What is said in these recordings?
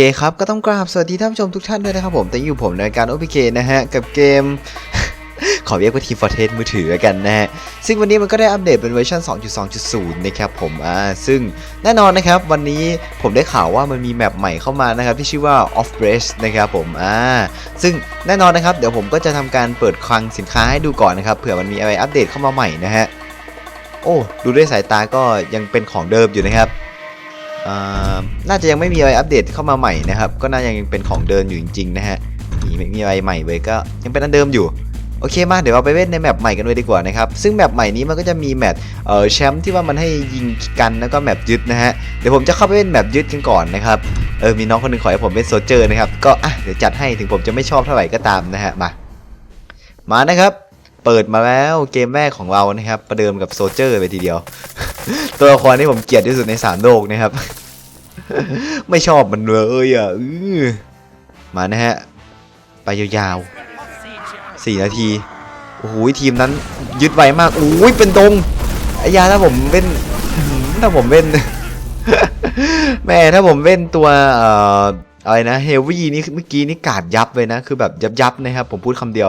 เคครับ ก็ต้องกราบสวัสดีท่านผู้ชมทุกท่านด้วยนะครับผมแต่อยู่ผมในรายการ OPK นะฮะ กับเกม ขอเรียกว่าทีฟอร์เทสมือถือกันนะฮะ ซึ่งวันนี้มันก็ได้อัปเดตเป็นเวอร์ชัน2.2.0 นะครับผม อ่า ซึ่งแน่นอนนะครับ วันนี้ผมได้ข่าวว่ามันมีแมปใหม่เข้ามานะครับ ที่ชื่อว่า Off b r a c e นะครับผม อ่า ซึ่งแน่นอนนะครับ เดี๋ยวผมก็จะทำการเปิดคลังสินค้าให้ดูก่อนนะครับ เผื่อมันมีอะไรอัปเดตเข้ามาใหม่นะฮะ โอ้ ดูด้วยสายตาก็ยังเป็นของเดิมอยู่นะครับ น่าจะยังไม่มีอะไรอัปเดตเข้ามาใหม่นะครับ ก็น่าจะยังเป็นของเดิมอยู่จริงๆนะฮะมีไม่มีอะไรใหม่เลยก็ยังเป็นอันเดิมอยู่โอเคมาเดี๋ยวเราไปเล่นในแมปใหม่กันเลยดีกว่านะครับซึ่งแมปใหม่นี้มันก็จะมีแมปเอ่อแชมป์ที่ว่ามันให้ยิงกันแล้วก็แมปยึดนะฮะเดี๋ยวผมจะเข้าไปเล่นแมปยึดกันก่อนนะครับเออมีน้องคนหนึงขอให้ผมเป็นโซเจอร์นะครับก็อะเดี๋ยวจัดให้ถึงผมจะไม่ชอบเท่าไหร่ก็ตามนะฮะมามานะครับ เปิดมาแล้วเกมแรกของเรานะครับประเดิมกับโซเจอร์ไปทีเดียว ตัวละครที่ผมเกลียดที่สุดในสามโลกนะครับ ไม่ชอบมันเลยอะมานะฮะ ไปยาวๆสี่นาที โอ้โหทีมนั้นยึดไวมากโอ้ยเป็นดงไอ้ยาถ้าผมเป็นถ้าผมเป็นแม่ถ้าผมเป็นตัวอะไรนะเฮลวี่นี่เมื่อกี้นี่กาดยับเลยนะ คือแบบยับยับๆนะครับ ผมพูดคำเดียว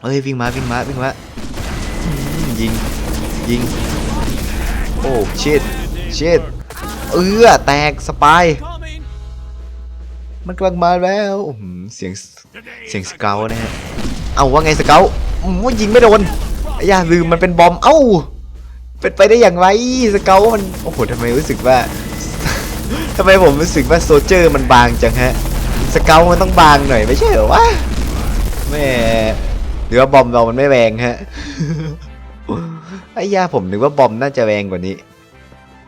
เฮ้ยวิ่งมาวิ่งมาวิ่งมายิงยิง อ้ชิดชิดเออแตกสปายมันกำลังมาแล้วเสียงเสียงสเกลนะฮะเอาว่าไงสเกลว่ายิงไม่โดนไอ้ยาลืมมันเป็นบอมเอ้าเป็นไปได้อย่างไรสเกลมันโอ้โหทำไมรู้สึกว่าทำไมผมรู้สึกว่าโซเจอร์มันบางจังฮะสเกลมันต้องบางหน่อยไม่ใช่เหรอวะแม่หรือว่าบอมเรามันไม่แรงฮะ ไอ้ยาผมนึกว่าบอมน่าจะแรงกว่านี้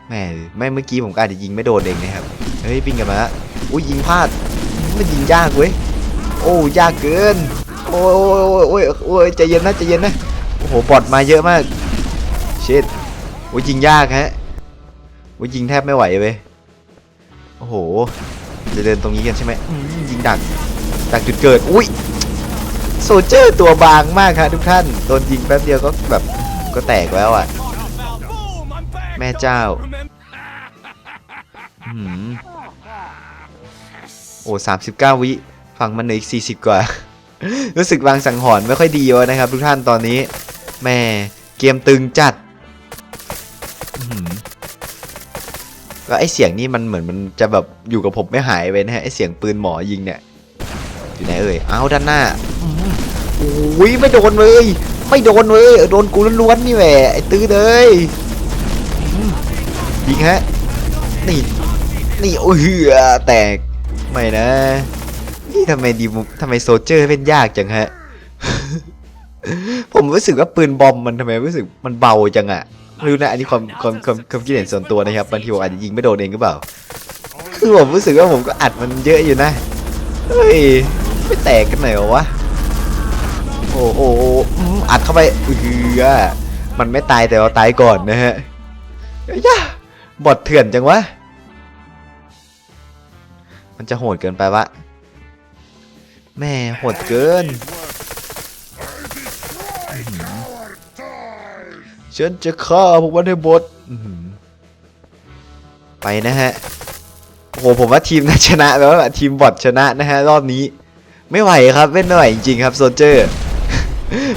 แม่ไม่เมื่อกี้ผมก็อาจจะยิงไม่โดนเองนะครับเฮ้ยปิ้งกันมาละอุ้ยยิงพลาดมันยิงยากเว้ยโอ้ยากเกินโอ้ยโอ้ยโอ้ยโอ้ยใจเย็นนะใจเย็นนะโอ้โหบอดมาเยอะมากเชิดโอ้ยยิงยากฮะโอ้ยยิงแทบไม่ไหวเว้ยโอ้โหจะเดินตรงนี้กันใช่ไหมอืมยิงดักดักจุดเกิดอุ้ยโซเจอร์ตัวบางมากครับทุกท่านโดนยิงแป๊บเดียวก็แบบ ก็แตกแล้วอะ แม่เจ้าอื้อหือโอ้สามสิบเก้าวิฟังมันเหลืออีกสี่สิบกว่า รู้สึกวางสังหรณ์ไม่ค่อยดีวะนะครับ ทุกท่านตอนนี้ แม่เกมตึงจัดอื้อหือแล้วไอเสียงนี่มันเหมือนมันจะแบบอยู่กับผมไม่หายไปนะฮะไอเสียงปืนหมอยิงเนี่ยอยู่ไหนเอ่ย เอาด้านหน้าโอ้ยไม่โดนเลย ไม่โดนเลยโดนกูล้วนๆนี่แหละไอตื้อเลยยิงฮะนี่นี่โอ้เหือแตกไม่นะนี่ทำไมดีมุทำไมโซเจอร์เป็นยากจังฮะ ผมรู้สึกว่าปืนบอมมันทำไมรู้สึกมันเบาจังอะรู้นะอันนี้ความความความความคิดเห็นส่วนตัวนะครับบางทีผมอาจจะยิงไม่โดนเองหรือเปล่า คือผมรู้สึกว่าผมก็อัดมันเยอะอยู่นะ เฮ้ยไม่แตกกันหน่อยวะ อ้โอ้โหอัดเข้าไปอือมันไม่ตายแต่เราตายก่อนนะฮะย่าบอดเถื่อนจังวะ มันจะโหดเกินไปวะ แม่โหดเกิน ฉันจะฆ่าพวกมันให้หมดไปนะฮะ โอ้โหผมว่าทีมน่าชนะแล้วอะทีมบอทชนะนะฮะ รอบนี้ ไม่ไหวครับเล่นไม่ไหวจริงๆครับโซเจอร์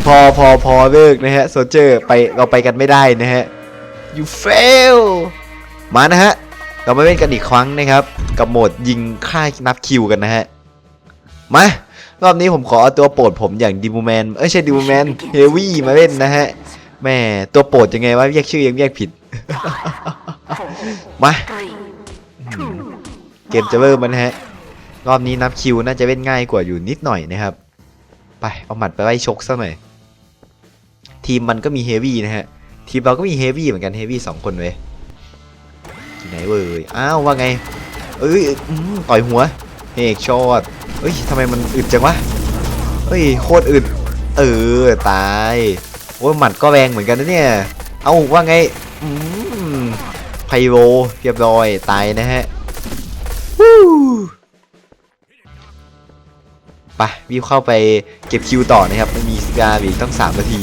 พอพอพอเลิกนะฮะโซเจอร์ไปเราไปกันไม่ได้นะฮะ you fail มานะฮะ เรามาเล่นกันอีกครั้งนะครับ กับโหมดยิงค่านับคิวกันนะฮะ มารอบนี้ผมขอเอาตัวโปรดผมอย่างดิมูแมนเอ้ยใช่ดิมูแมนเฮวี่มาเล่นนะฮะแม่ตัวโปรดยังไงวะเรียกชื่อยังเรียกผิด มาเกมจะเริ่มมันนะฮะ รอบนี้นับคิวน่าจะเล่นง่ายกว่าอยู่นิดหน่อยนะครับ ไปเอาหมัดไปไล่ชกสักหน่อย ทีมมันก็มีเฮวี่นะฮะ ทีมเราก็มีเฮวี่เหมือนกันเฮวี่สองคนเว้ยที่ไหนเว้ยอ้าวว่าไง เอ้ยต่อยหัวเฮกช็อตเอ้ยทำไมมันอึดจังวะเอ้ยโคตรอึดเออตายโอ้ยหมัดก็แรงเหมือนกันนะเนี่ย เอาว่าไงอืมไพโรเรียบร้อยตายนะฮะ ไปวิวเข้าไปเก็บคิวต่อนะครับไม่มีสกาอีกต้อง3นาที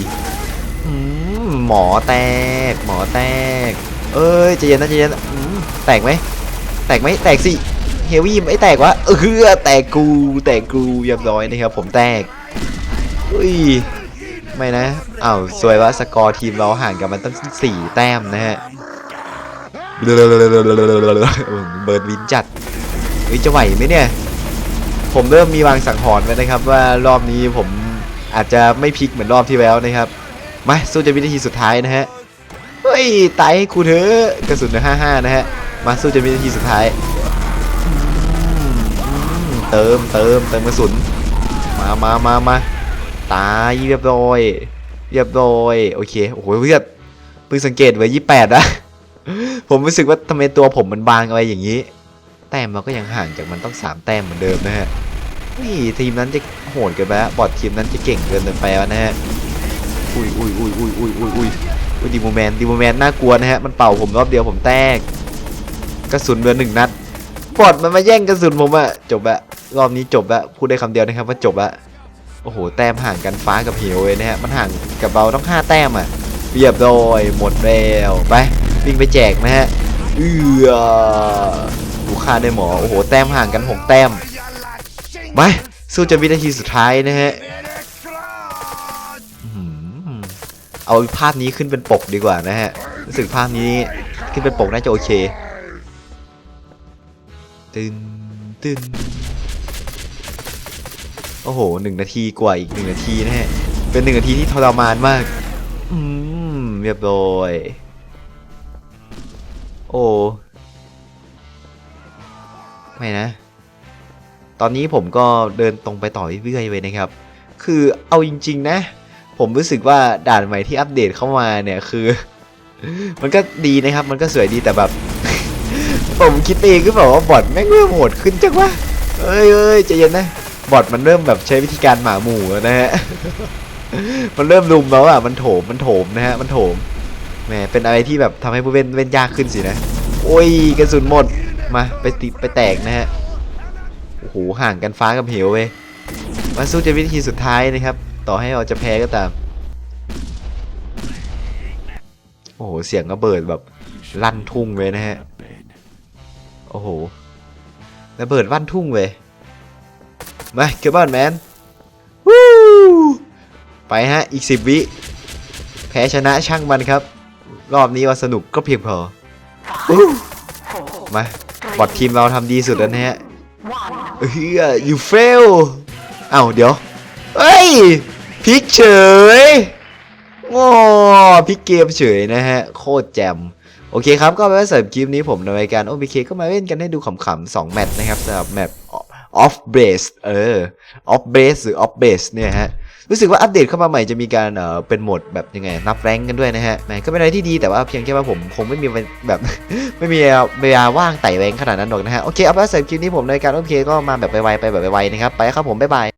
หมอแตก หมอแตก เอ้ยใจเย็นนะใจเย็นแตกไหมแตกไหมแตกสิเฮวี่ไม่แตกวะเออแตกกูแตกกูเรียบร้อยนะครับผมแตกอุ้ยไม่นะอ้าวสวยว่าสกอร์ทีมเราห่างกันมันตั้งสี่แต้มนะฮะเบิร์ดวินจัดเฮ้ยจะไหวไหมเนี่ย ผมเริ่มมีวางสังหรณ์ไว้นะครับ ว่ารอบนี้ผมอาจจะไม่พลิกเหมือนรอบที่แล้วนะครับมาสู้จะวินาทีสุดท้ายนะฮะเฮ้ยตายให้ครูเถอะกระสุนห้าห้านะฮะมาสู้จะวินาทีสุดท้าย เติมเติมเติมกระสุนมามามามาตายเรียบร้อยเรียบร้อยโอเคโอ้โหเพื่อนเพิ่งสังเกตไว้ยี่แปดนะผมรู้สึกว่าทำไมตัวผมมันบางอะไรอย่างนี้ แต้มเราก็ยังห่างจากมันต้องสามแต้มเหมือนเดิมนะฮะนี่ทีมนั้นจะโหดเกินไปแล้วบอดทีมนั้นจะเก่งเกินไปแล้วนะฮะอุ้ยอุ้ยอุ้ยอุ้ยอุ้ยอุ้ยอุ้ยอุ้ยดีโมแมนดีโมแมนน่ากลัวนะฮะมันเป่าผมรอบเดียวผมแตกกระสุนเหลือหนึ่งนัดบอดมันมาแย่งกระสุนผมอะจบอะรอบนี้จบอะพูดได้คำเดียวนะครับว่าจบอะโอ้โหแต้มห่างกันฟ้ากับเหวเลยนะฮะมันห่างกับเราต้องห้าแต้มอะเรียบร้อยหมดแล้วไปวิ่งไปแจกนะฮะเอือ ดูค่าได้หมอ โอ้โห แต้มห่างกันหกแต้ม ไป สู้จนวินาทีสุดท้ายนะฮะเอาภาพนี้ขึ้นเป็นปกดีกว่านะฮะ รู้สึกภาพนี้ขึ้นเป็นปกน่าจะโอเค ตึนตึนโอ้โหหนึ่งนาทีกว่าอีกหนึ่งนาทีนะฮะ เป็นหนึ่งนาทีที่ทรมานมาก อืมเรียบร้อย โอ้ ไม่นะ ตอนนี้ผมก็เดินตรงไปต่อเรื่อยๆเลยนะครับ คือเอาจริง ๆ นะ ผมรู้สึกว่าด่านใหม่ที่อัปเดตเข้ามาเนี่ยคือ มันก็ดีนะครับ มันก็สวยดีแต่แบบ ผมคิดเองก็แบบว่าบอทแม่งเริ่มโหดขึ้นจังวะเอ้ยเอ้ยใจเย็นนะบอทมันเริ่มแบบใช้วิธีการหมาหมู่แล้วนะฮะ มันเริ่มลุมแล้วอะ มันโถม มันโถมนะฮะ มันโถม แหม เป็นอะไรที่แบบทำให้ผู้เล่นเล่นยากขึ้นสินะ โอ้ย กระสุนหมด มาไปติดไปแตกนะฮะ โอ้โห ห่างกันฟ้ากับเหวเว้ยมาสู้จะวิธีสุดท้ายนะครับ ต่อให้เราจะแพ้ก็ตาม โอ้โห เสียงระเบิดแบบลั่นทุ่งเลยนะฮะ โอ้โห ระเบิดลั่นทุ่งเว้ย มาเก็บบ้านแมนวู้ไปฮะ อีกสิบวิ แพ้ชนะช่างมันครับ รอบนี้ว่าสนุกก็เพียงพออู้มา บอดทีมเราทำดีสุดแล้วนะฮะเฮ้ย you fail เอ้าเดี๋ยวเฮ้ยพลิกเฉยโอ้พลิกเกมเฉยนะฮะ โคตรแจ่มโอเคครับ ก็ไปเสริมคลิปนี้ผมในรายการ OBK ก็มาเล่นกันให้ดูขำๆ 2 แมตช์นะครับสำหรับแมป off base เออ off base หรือ off base เนี่ยฮะ รู้สึกว่าอัปเดตเข้ามาใหม่จะมีการเอ่อเป็นโหมดแบบยังไงนับแรงกันด้วยนะฮะแม่ก็เป็นอะไรที่ดีแต่ว่าเพียงแค่ว่าผมคงไม่มีเวลแบบ ไม่มีเวลาว่างไต่แรงขนาดนั้นหรอกนะฮะโอเคเอาไปเสริมคลิปนี้ผมในการโอเคก็มาแบบไวๆไปแบบไวๆนะครับไปครับผมบ๊ายบาย